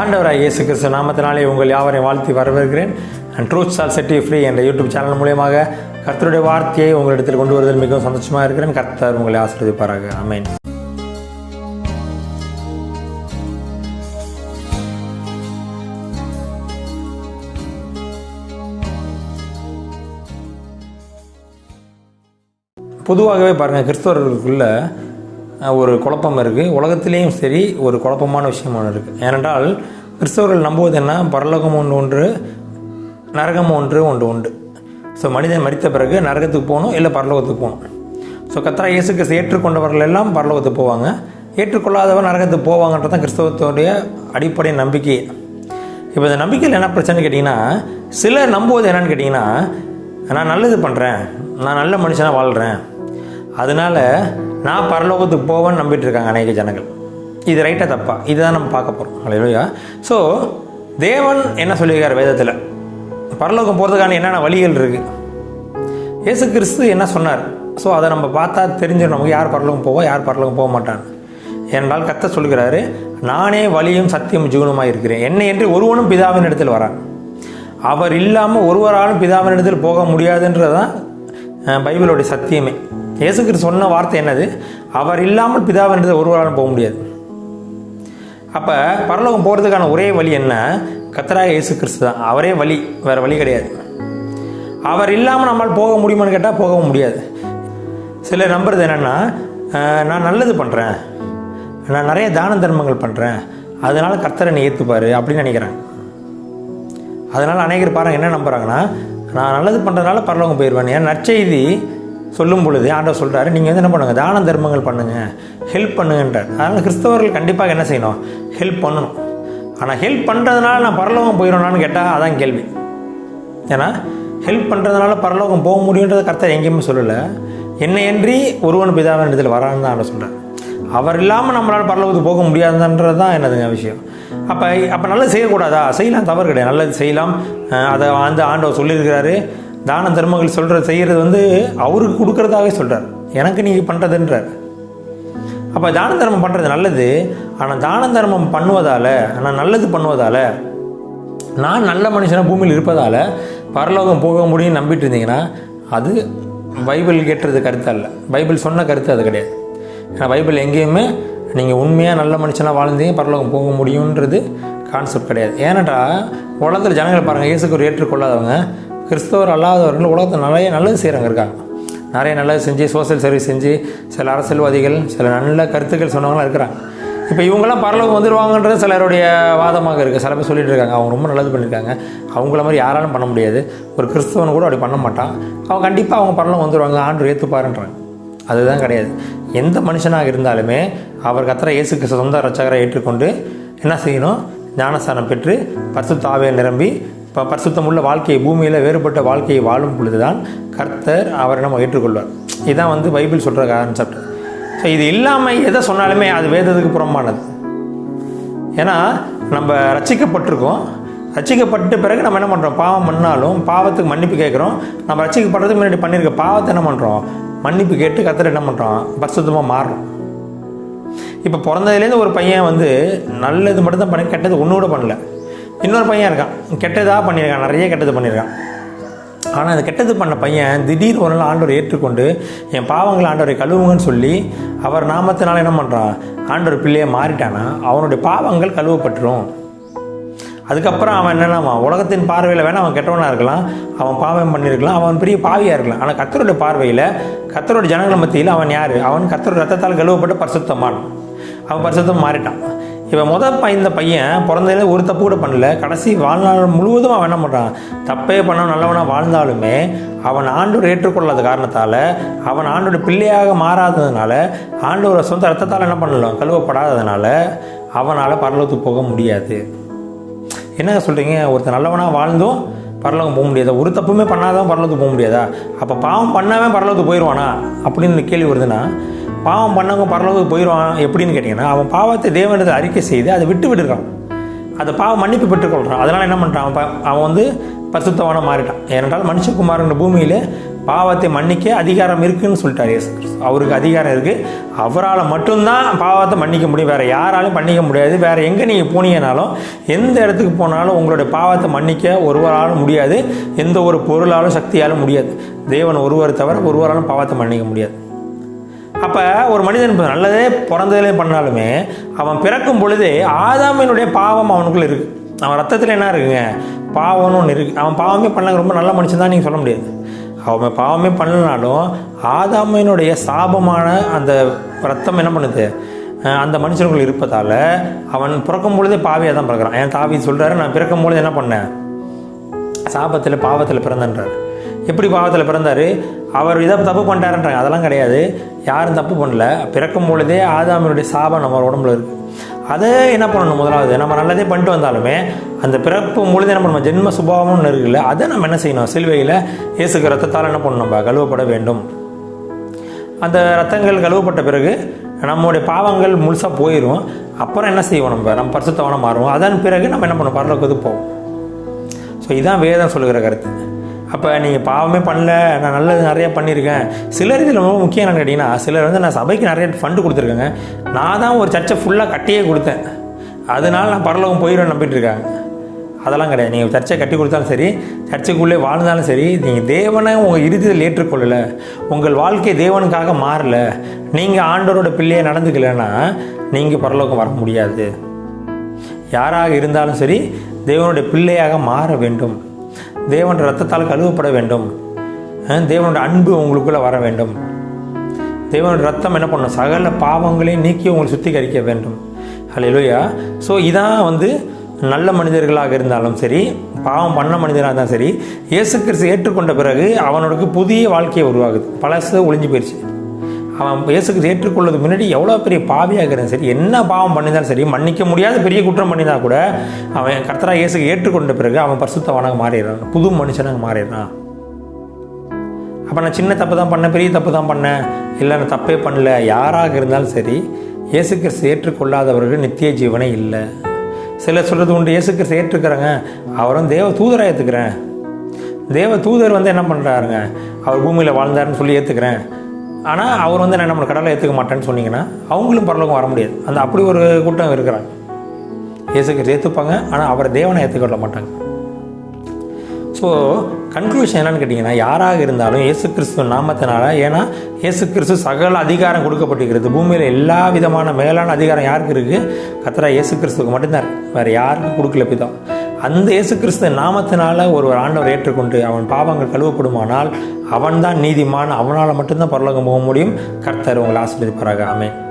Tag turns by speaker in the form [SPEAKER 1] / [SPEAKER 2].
[SPEAKER 1] ஆண்டவராக இயேசு கிறிஸ்து நாமத்தினாலே உங்கள் யாவரையும் வாழ்த்தி வரவேற்கிறேன். And truth shall set free என்ற யூடியூப் சேனல் மூலியமாக கர்த்தருடைய வார்த்தையை உங்களிடத்தில் கொண்டு வருவதில் மிகவும் சந்தோஷமாக இருக்கிறேன். கர்த்தர் உங்களை ஆசீர்வதிப்பாராக. ஆமென் பொதுவாகவே பாருங்கள் கிறிஸ்தவர்களுக்குள்ள ஒரு குழப்பம் இருக்குது உலகத்திலேயும் சரி ஒரு குழப்பமான விஷயம் ஒன்று இருக்குது ஏனென்றால் கிறிஸ்தவர்கள் நம்புவது என்ன? பரலோகம் ஒன்று ஒன்று நரகம் ஒன்று ஒன்று உண்டு. ஸோ மனிதன் மறித்த பிறகு நரகத்துக்கு போகணும் இல்லை பரலோகத்துக்கு போகணும். ஸோ கத்தரா இயேசுக்கு ஏற்றுக்கொண்டவர்கள் எல்லாம் பரலோகத்துக்கு போவாங்க. ஏற்றுக்கொள்ளாதவர் நரகத்துக்கு போவாங்கன்றது தான் கிறிஸ்தவத்துடைய அடிப்படை நம்பிக்கை. இப்போ இந்த நம்பிக்கையில் என்ன பிரச்சனை கேட்டிங்கன்னா சிலர் நம்புவது என்னன்னு கேட்டிங்கன்னா நான் நல்லது பண்ணுறேன் நான் நல்ல மனுஷனாக வாழ்கிறேன் அதனால நான் பரலோகத்துக்கு போவேன்னு நம்பிட்டு இருக்காங்க அநேக ஜனங்கள். இது ரைட்டாக தப்பா? இதுதான் நம்ம பார்க்க போகிறோம் இல்லையா ஸோ தேவன் என்ன சொல்லியிருக்கார் வேதத்தில்? பரலோகம் போகிறதுக்கான என்னென்ன வழிகள் இருக்குது இயேசு கிறிஸ்து என்ன சொன்னார்? ஸோ அதை நம்ம பார்த்தா தெரிஞ்சிடும். நமக்கு யார் பரலோகம் போவோம் யார் பரலோகம் போக மாட்டான் என்றால் கத்த சொல்கிறாரு நானே வழியும் சத்தியம் ஜீவனமாக இருக்கிறேன். என்னை என்று ஒருவனும் பிதாவின் இடத்தில் வரான். அவர் இல்லாமல் ஒருவராலும் பிதாவின் இடத்தில் போக முடியாதுன்றதான் பைபிளுடைய சத்தியமே. இயேசுக்கு சொன்ன வார்த்தை என்னது? அவர் இல்லாமல் பிதாவென்றது ஒருவரால் ஒருவராலும் போக முடியாது. அப்போ பரலோகம் போகிறதுக்கான ஒரே வழி என்ன? கத்தராக இயேசு கிறிஸ்து தான். அவரே வழி வேறு வழி கிடையாது. அவர் இல்லாமல் நம்மால் போக முடியுமான்னு கேட்டால் போக முடியாது. சிலர் நம்புறது என்னென்னா நான் நல்லது பண்ணுறேன் நான் நிறைய தான தர்மங்கள் பண்ணுறேன் அதனால் கர்த்தரை நீ ஏற்றுப்பார் அப்படின்னு நினைக்கிறேன் அதனால் அநேகர் பாருங்க என்ன நம்புகிறாங்கன்னா நான் நல்லது பண்ணுறதுனால பரலோகம் போயிடுவேன் ஏன் நற்செய்தி சொல்லும் பொழுது ஆண்டவர் சொல்கிறாரு நீங்கள் வந்து என்ன பண்ணுங்கள் தான தர்மங்கள் பண்ணுங்கள் ஹெல்ப் பண்ணுங்கன்றார். அதனால் கிறிஸ்தவர்கள் கண்டிப்பாக என்ன செய்யணும் ஹெல்ப் பண்ணணும். ஆனால் ஹெல்ப் பண்ணுறதுனால நான் பரலோகம் போயிடணும்னு கேட்டால் அதான் கேள்வி. ஏன்னா ஹெல்ப் பண்ணுறதுனால பரலோகம் போக முடியுன்றத கர்த்தர் எங்கேயுமே சொல்லலை. என்னையன்றி ஒருவன் பிதாவின் இடத்துல வரான்னு தான் ஆண்டவர் சொல்கிறார் அவர் இல்லாமல் நம்மளால் பரலோகத்துக்கு போக முடியாதுன்றது தான் என்னதுங்க விஷயம். அப்போ அப்போ நல்லது செய்யக்கூடாதா? செய்யலாம் தவறு கிடையாது. நல்லது செய்யலாம். அதை அந்த ஆண்டவர் சொல்லியிருக்கிறாரு. தான தர்மங்கள் சொல்கிற செய்கிறது வந்து அவருக்கு கொடுக்குறதாகவே சொல்கிறார் எனக்கு நீங்கள் பண்ணுறதுன்றார் அப்போ தான தர்மம் பண்ணுறது நல்லது. ஆனால் தான தர்மம் பண்ணுவதால் ஆனால் நல்லது பண்ணுவதால் நான் நல்ல மனுஷனாக பூமியில் இருப்பதால் பரலோகம் போக முடியும்னு நம்பிட்டு இருந்தீங்கன்னா அது பைபிள் கேட்டுறது கருத்து அல்ல. பைபிள் சொன்ன கருத்து அது கிடையாது. ஏன்னா பைபிள் எங்கேயுமே நீங்கள் உண்மையாக நல்ல மனுஷனாக வாழ்ந்தீங்க பரலோகம் போக முடியுன்றது கான்செப்ட் கிடையாது. ஏனென்றால் உலகத்தில் ஜனங்கள் பாருங்கள் இயேசுக்கு ஏற்றுக்கொள்ளாதவங்க கிறிஸ்தவர் அல்லாதவர்கள் உலகத்தில் நிறைய நல்லது செய்கிறவங்க இருக்காங்க. நிறைய நல்லது செஞ்சு சோசியல் சர்வீஸ் செஞ்சு சில அரசியல்வாதிகள் சில நல்ல கருத்துக்கள் சொன்னவங்களாம் இருக்கிறாங்க. இப்போ இவங்கெல்லாம் பரலோகம் வந்துடுவாங்கன்றது சிலருடைய வாதமாக இருக்குது சில பேர் சொல்லிட்டு இருக்காங்க அவங்க ரொம்ப நல்லது பண்ணியிருக்காங்க அவங்கள மாதிரி யாராலும் பண்ண முடியாது. ஒரு கிறிஸ்தவன் கூட அப்படி பண்ண மாட்டான். அவன் கண்டிப்பாக அவங்க பரலோகம் வந்துடுவாங்க ஆண்டு ஏற்றுப்பாருன்றாங்க அதுதான் கிடையாது. எந்த மனுஷனாக இருந்தாலுமே அவர் கத்திர இயேசுக்கு சொந்த ரச்சகரை ஏற்றுக்கொண்டு என்ன செய்யணும்? ஞானஸ்தானம் பெற்று பரிசுத்த தாவே நிரம்பி இப்போ பரிசுத்தமுள்ள வாழ்க்கையை பூமியில் வேறுபட்ட வாழ்க்கையை வாழும் பொழுது தான் கர்த்தர் அவரை நம்ம ஏற்றுக்கொள்வார். இதுதான் வந்து பைபிள் சொல்கிற கான்செப்ட் ஸோ இது இல்லாமல் எதை சொன்னாலுமே அது வேதத்துக்கு புறம்பானது. ஏன்னா நம்ம ரட்சிக்கப்பட்டிருக்கோம். ரசிக்கப்பட்ட பிறகு நம்ம என்ன பண்ணுறோம் பாவம் பண்ணாலும் பாவத்துக்கு மன்னிப்பு கேட்குறோம். நம்ம ரட்சிக்கப்படுறதுக்கு முன்னாடி பண்ணியிருக்க பாவத்தை என்ன பண்ணுறோம் மன்னிப்பு கேட்டு கத்தர் என்ன பண்ணுறோம் பரிசுத்தமாக மாறுறோம் இப்போ பிறந்ததுலேருந்து ஒரு பையன் வந்து நல்லது மட்டும்தான் பண்ணி கெட்டது ஒன்று கூட பண்ணல. இன்னொரு பையன் இருக்கான். கெட்டதாக பண்ணியிருக்கான். நிறைய கெட்டது பண்ணியிருக்கான். ஆனால் அந்த கெட்டது பண்ண பையன் திடீர் ஒரு நாள் ஆண்டவர் ஏற்றுக்கொண்டு என் பாவங்களை ஆண்டவரை கழுவுங்கன்னு சொல்லி அவர் நாமத்தினால என்ன பண்ணுறான் ஆண்டவர் பிள்ளையை மாறிட்டானா? அவனுடைய பாவங்கள் கழுவப்பட்டுரும். அதுக்கப்புறம் அவன் என்னென்னா உலகத்தின் பார்வையில் வேணால் அவன் கெட்டவனாக இருக்கலாம். அவன் பாவம் பண்ணியிருக்கலாம். அவன் பெரிய பாவியாக இருக்கலாம். ஆனால் கத்தருடைய பார்வையில் கத்தரோட ஜனங்கள் மத்தியில் அவன் யார்? அவன் கத்தரோட ரத்தத்தால் கழுவப்பட்டு பரிசுத்தமான். அவன் பரிசுத்தம் மாறிட்டான். இப்போ முதல் பையன் இந்த பையன் பிறந்ததுல ஒரு தப்பு கூட பண்ணல. கடைசி வாழ்நாள் முழுவதும் அவன் என்ன பண்ணுறான் தப்பே பண்ண நல்லவனாக வாழ்ந்தாலுமே அவன் ஆண்டோர் ஏற்றுக்கொள்ளாத காரணத்தால் அவன் ஆண்டோட பிள்ளையாக மாறாததுனால ஆண்டோட சொந்த ரத்தத்தால் என்ன பண்ணலாம்? கழுவப்படாததுனால அவனால் பரலோகத்துக்கு போக முடியாது. என்னங்க சொல்கிறீங்க ஒருத்தர் நல்லவனாக வாழ்ந்தும் பரலோகம் போக முடியாதா? ஒரு தப்புமே பண்ணாதான் பரலோகத்துக்கு போக முடியாதா? அப்போ பாவம் பண்ணாமல் பரலோகத்துக்கு போயிடுவானா அப்படின்னு கேள்வி வருதுன்னா பாவம் பண்ணவங்க பரலோகத்துக்கு போயிடுவான் எப்படின்னு கேட்டிங்கன்னா அவன் பாவத்தை தேவனது அறிக்கை செய்து அதை விட்டு விடுறான். அதை பாவம் மன்னிப்பு பெற்றுக்கொள்கிறான் அதனால் என்ன பண்ணுறான் அவன் அவன் வந்து பரிசுத்தவான மாறிட்டான். ஏனென்றால் மனுஷகுமாரன் பூமியில் பாவத்தை மன்னிக்க அதிகாரம் இருக்குன்னு சொல்லிட்டார் இயேசு அவருக்கு அதிகாரம் இருக்குது அவரால் மட்டும்தான் பாவத்தை மன்னிக்க முடியும். வேறு யாராலும் மன்னிக்க முடியாது. வேறு எங்கே நீங்கள் போனீங்கனாலும் எந்த இடத்துக்கு போனாலும் உங்களுடைய பாவத்தை மன்னிக்க ஒருவராலும் முடியாது. எந்த ஒரு பொருளாலும் சக்தியாலும் முடியாது. தேவன் ஒருவர் தவிர ஒருவராலும் பாவத்தை மன்னிக்க முடியாது. அப்போ ஒரு மனிதன் நல்லதே பிறந்ததிலே பண்ணாலுமே அவன் பிறக்கும் பொழுது ஆதாமினுடைய பாவம் அவனுக்குள்ள இருக்கு. அவன் ரத்தத்தில் என்ன இருக்குங்க? பாவம்னு ஒன்று இருக்குது அவன் பாவமே பண்ணல ரொம்ப நல்ல மனுஷன் தான் நீங்கள் சொல்ல முடியாது. அவன் பாவமே பண்ணலனாலும் ஆதாமையினுடைய சாபமான அந்த ரத்தம் என்ன பண்ணுது? அந்த மனுஷனுக்குள் இருப்பதால் அவன் பிறக்கும் பொழுதே பாவியாக தான் பிறக்கிறான். என் தாவி சொல்கிறாரு நான் பிறக்கும் பொழுது என்ன பண்ணேன்? சாபத்தில் பாவத்தில் பிறந்தன்றார். எப்படி பாவத்தில் பிறந்தார்? அவர் இதை தப்பு பண்ணிட்டாருன்றாங்க. அதெல்லாம் கிடையாது. யாரும் தப்பு பண்ணல. பிறக்கும் பொழுதே ஆதாமினுடைய சாபம் நம்ம உடம்புல இருக்குது அதை என்ன பண்ணணும் முதலாவது? நம்ம நல்லதே பண்ணிட்டு வந்தாலுமே அந்த பிறப்பு பொழுது என்ன பண்ணணும்? ஜென்ம சுபாவம்னு இருக்குல்ல அதை நம்ம என்ன செய்யணும்? சிலுவையில் இயேசுக்கு ரத்தத்தால் என்ன பண்ணணும்? நம்ம கழுவப்பட வேண்டும். அந்த ரத்தங்கள் கழுவப்பட்ட பிறகு நம்முடைய பாவங்கள் முழுசாக போயிடும் அப்புறம் என்ன செய்வோம் நம்ம? நம்ம பரிசுத்தவனம் மாறுவோம். அதன் பிறகு நம்ம என்ன பண்ணுவோம் பரலோக்கு போவோம். ஸோ இதான் வேதம் சொல்லுகிற கருத்து. அப்போ நீங்கள் பாவமே பண்ணல நான் நல்லது நிறையா பண்ணியிருக்கேன் சிலர் இதில் ரொம்ப முக்கியம் என்னன்னு கேட்டிங்கன்னா சிலர் வந்து நான் சபைக்கு நிறைய ஃபண்டு கொடுத்துருக்கேங்க. நான் தான் ஒரு சர்ச்சை ஃபுல்லாக கட்டியே கொடுத்தேன். அதனால நான் பரலோகம் போயிடுவேன் நம்பிட்டு இருக்காங்க அதெல்லாம் கிடையாது. நீங்கள் சர்ச்சை கட்டி கொடுத்தாலும் சரி சர்ச்சைக்குள்ளே வாழ்ந்தாலும் சரி நீங்கள் தேவனை உங்கள் இறுதியில் ஏற்றுக்கொள்ளலை. உங்கள் வாழ்க்கை தேவனுக்காக மாறல. நீங்கள் ஆண்டவரோட பிள்ளையை நடந்துக்கலைன்னா நீங்கள் பரலோகம் வர முடியாது. யாராக இருந்தாலும் சரி தேவனுடைய பிள்ளையாக மாற வேண்டும். தேவன் ரத்தத்தால் கழுவப்பட வேண்டும். தேவனோட அன்பு உங்களுக்குள்ளே வர வேண்டும். தேவனோட ரத்தம் என்ன பண்ணும் சகல பாவங்களையும் நீக்கி உங்களை சுத்திகரிக்க வேண்டும். ஹலோயா ஸோ இதான் வந்து நல்ல மனிதர்களாக இருந்தாலும் சரி பாவம் பண்ண மனிதராக இருந்தாலும் சரி இயேசு கிறிஸ்து ஏற்றுக்கொண்ட பிறகு அவனுக்கு புதிய வாழ்க்கையை உருவாகுது பழசு ஒளிஞ்சு போயிடுச்சு அவன் இயேசுக்கு ஏற்றுக்கொள்ளது முன்னாடி எவ்வளோ பெரிய பாவியாக இருக்கிறான். சரி என்ன பாவம் பண்ணியிருந்தாலும் சரி மன்னிக்க முடியாத பெரிய குற்றம் பண்ணியிருந்தா கூட அவன் கர்த்தரா இயேசுக்கு ஏற்றுக்கொண்ட பிறகு அவன் பரிசுத்தவனாக மாறிடுறான். புது மனுஷனாக மாறிடுறான். அப்போ நான் சின்ன தப்பு தான் பண்ணேன் பெரிய தப்பு தான் பண்ணேன். இல்லை நான் தப்பே பண்ணல. யாராக இருந்தாலும் சரி இயேசு கிறிஸ்து ஏற்றுக்கொள்ளாதவர்கள் நித்திய ஜீவனே இல்லை. சிலர் சொல்கிறது உண்டு இயேசு கிறிஸ்து ஏற்றுக்கிறாங்க. அவரும் தேவ தூதராக ஏற்றுக்கிறேன் தேவ தூதர் வந்து என்ன பண்ணுறாருங்க அவர் பூமியில் வாழ்ந்தாருன்னு சொல்லி ஏற்றுக்கிறேன் ஆனால் அவர் வந்து நான் நம்மளை கடலை ஏற்றுக்க மாட்டேன்னு சொன்னீங்கன்னா அவங்களும் பரலோகம் வர முடியாது. அந்த அப்படி ஒரு கூட்டம் இருக்கிறாங்க. இயேசுக்கு கிறிஸ்து ஏற்றுப்பாங்க ஆனால் அவரை தேவனை ஏற்றுக்கொள்ள மாட்டாங்க. ஸோ கன்க்ளூஷன் என்னன்னு கேட்டிங்கன்னா யாராக இருந்தாலும் இயேசு கிறிஸ்துவ நாமத்தினால ஏன்னா இயேசு கிறிஸ்து சகல அதிகாரம் கொடுக்கப்பட்டிருக்கிறது. பூமியில் எல்லா விதமான மேலான அதிகாரம் யாருக்கு இருக்குது கத்தரா இயேசு கிறிஸ்துவுக்கு மட்டும்தான் இருக்குது வேறு யாருக்கும் கொடுக்கல பிதம் அந்த இயேசு கிறிஸ்து நாமத்தினால ஒரு ஆண்டவர் ஏற்றுக்கொண்டு அவன் பாவங்கள் கழுவப்படுமானால் அவன்தான் நீதிமான் அவனால் மட்டும்தான் பரலோகம் போக முடியும். கர்த்தர் உங்களை ஆசீர்வதிப்பாராக. ஆமென்.